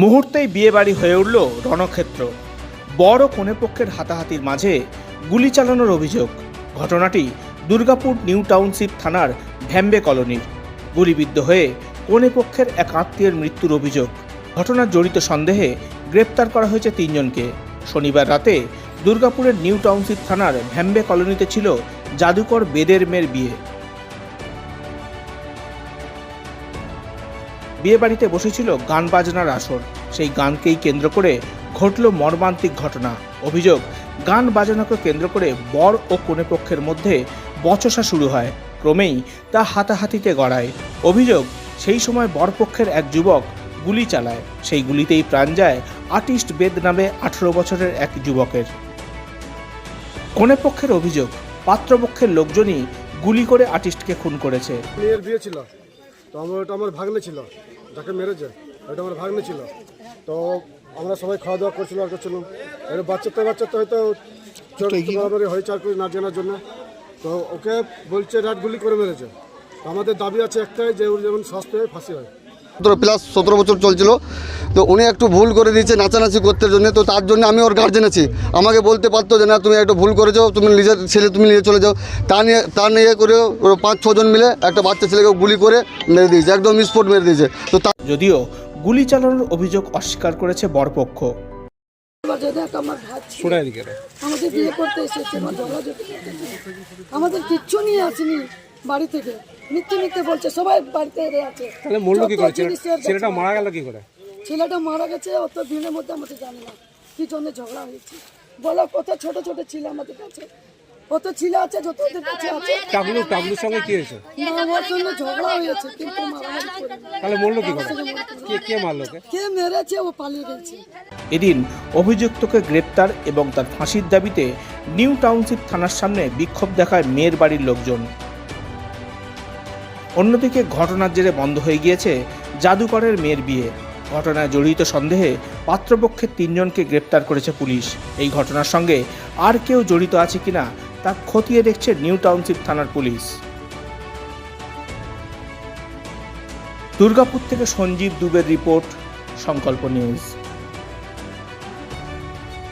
মুহূর্তেই বিয়েবাড়ি হয়ে উঠল রণক্ষেত্র। বড় কনে পক্ষের হাতাহাতির মাঝে গুলি চালানোর অভিযোগ। ঘটনাটি দুর্গাপুর নিউ টাউনশিপ থানার ভ্যাম্বে কলোনির। গুলিবিদ্ধ হয়ে কনে পক্ষের এক আত্মীয়ের মৃত্যুর অভিযোগ। ঘটনার জড়িত সন্দেহে গ্রেপ্তার করা হয়েছে তিনজনকে। শনিবার রাতে দুর্গাপুরের নিউ টাউনশিপ থানার ভ্যাম্বে কলোনিতে ছিল জাদুকর বেদের মেয়ের বিয়ে। বিয়ে বাড়িতে বসেছিল গান বাজনার আসর। সেই গানকেই কেন্দ্র করে ঘটল মর্মান্তিক ঘটনা। অভিযোগ, গান বাজনাকে কেন্দ্র করে বর ও কনে পক্ষের মধ্যে বচসা শুরু হয়। ক্রমেই তা হাতাহাতিতে গড়ায়। অভিযোগ, সেই সময় বরপক্ষের এক যুবক গুলি চালায়। সেই গুলিতেই প্রাণ যায় আর্টিস্ট বেদ নামে আঠেরো বছরের এক যুবকের। কনে পক্ষের অভিযোগ, পাত্রপক্ষের লোকজনই গুলি করে আর্টিস্টকে খুন করেছে। মেয়ের বিয়ে ছিল। তো আমার ওটা আমার ভাগ্নে ছিল যাকে মেরেছে ওটা আমার ভাগ্নে ছিল। তো আমরা সবাই খাওয়া দাওয়া করছিলাম আর করছিলাম এবার বাচ্চাতে বাচ্চাতে হয়তো চোখ বরাবরই হয়েছে করে না জানার জন্য। তো ওকে বলছে রাত গুলি করে মেরেছে। আমাদের দাবি আছে একটাই যে ওর যেমন স্বাস্থ্য হয় ফাঁসি হয়। সতেরো প্লাস সতেরো বছর চলছিল। তো উনি একটু ভুল করে দিয়েছে নাচানাচি করতে জন্য তো তার জন্য আমি ওর গার্জেন আছি। আমাকে বলতে পারতো যে না তুমি একটু ভুল করেছ তুমি নিজের ছেলে তুমি নিয়ে চলে যাও। তা নিয়ে তা নিয়ে করে ওরা পাঁচ ছজন মিলে একটা বাচ্চা ছেলেকে গুলি করে মেরে দিয়েছে একদম স্পট মেরে দিয়েছে। তো তা যদিও গুলি চালানোর অভিযোগ অস্বীকার করেছে বরপক্ষ। আমাদের বিয়ে করতে এসেছে। আমাদের কিচ্ছু নিয়ে আসেনি। বাড়ি থেকে। মিথ্যে মিথ্যে বলছে সবাই বাড়িতে এড়ে আছে। তাহলে মরলো কি যত করে ছেলেটা মারা গেল কি করে? ছেলেটা মারা গেছে অত দিনের মধ্যে আমাদের জানি না কি জন্য ঝগড়া হয়েছে। বলো কত ছোট ছোট ছিল আমাদের কাছে। কত ছিল আছে যত ওদের কাছে আছে। টাবলু টাবলুর সঙ্গে কি হয়েছে? না ওর জন্য ঝগড়া হয়েছে কিন্তু মারামারি। তাহলে মরলো কি করে? আমার কে কে মারলো কে মেরেছে ও পালিয়ে গেছে। এদিন অভিযুক্তকে গ্রেপ্তার এবং তার ফাঁসির দাবিতে নিউ টাউনশিপ থানার সামনে বিক্ষোভ দেখায় মেয়ের বাড়ির লোকজন। অন্যদিকে ঘটনার জেরে বন্ধ হয়ে গিয়েছে জাদুকরের মেয়ের বিয়ে। ঘটনায় জড়িত সন্দেহে পাত্রপক্ষের তিনজনকে গ্রেপ্তার করেছে পুলিশ। এই ঘটনার সঙ্গে আর কেউ জড়িত আছে কিনা তা খতিয়ে দেখছে নিউ টাউনশিপ থানার পুলিশ। দুর্গাপুর থেকে সঞ্জীব দুবের রিপোর্ট, সংকল্প নিউজ।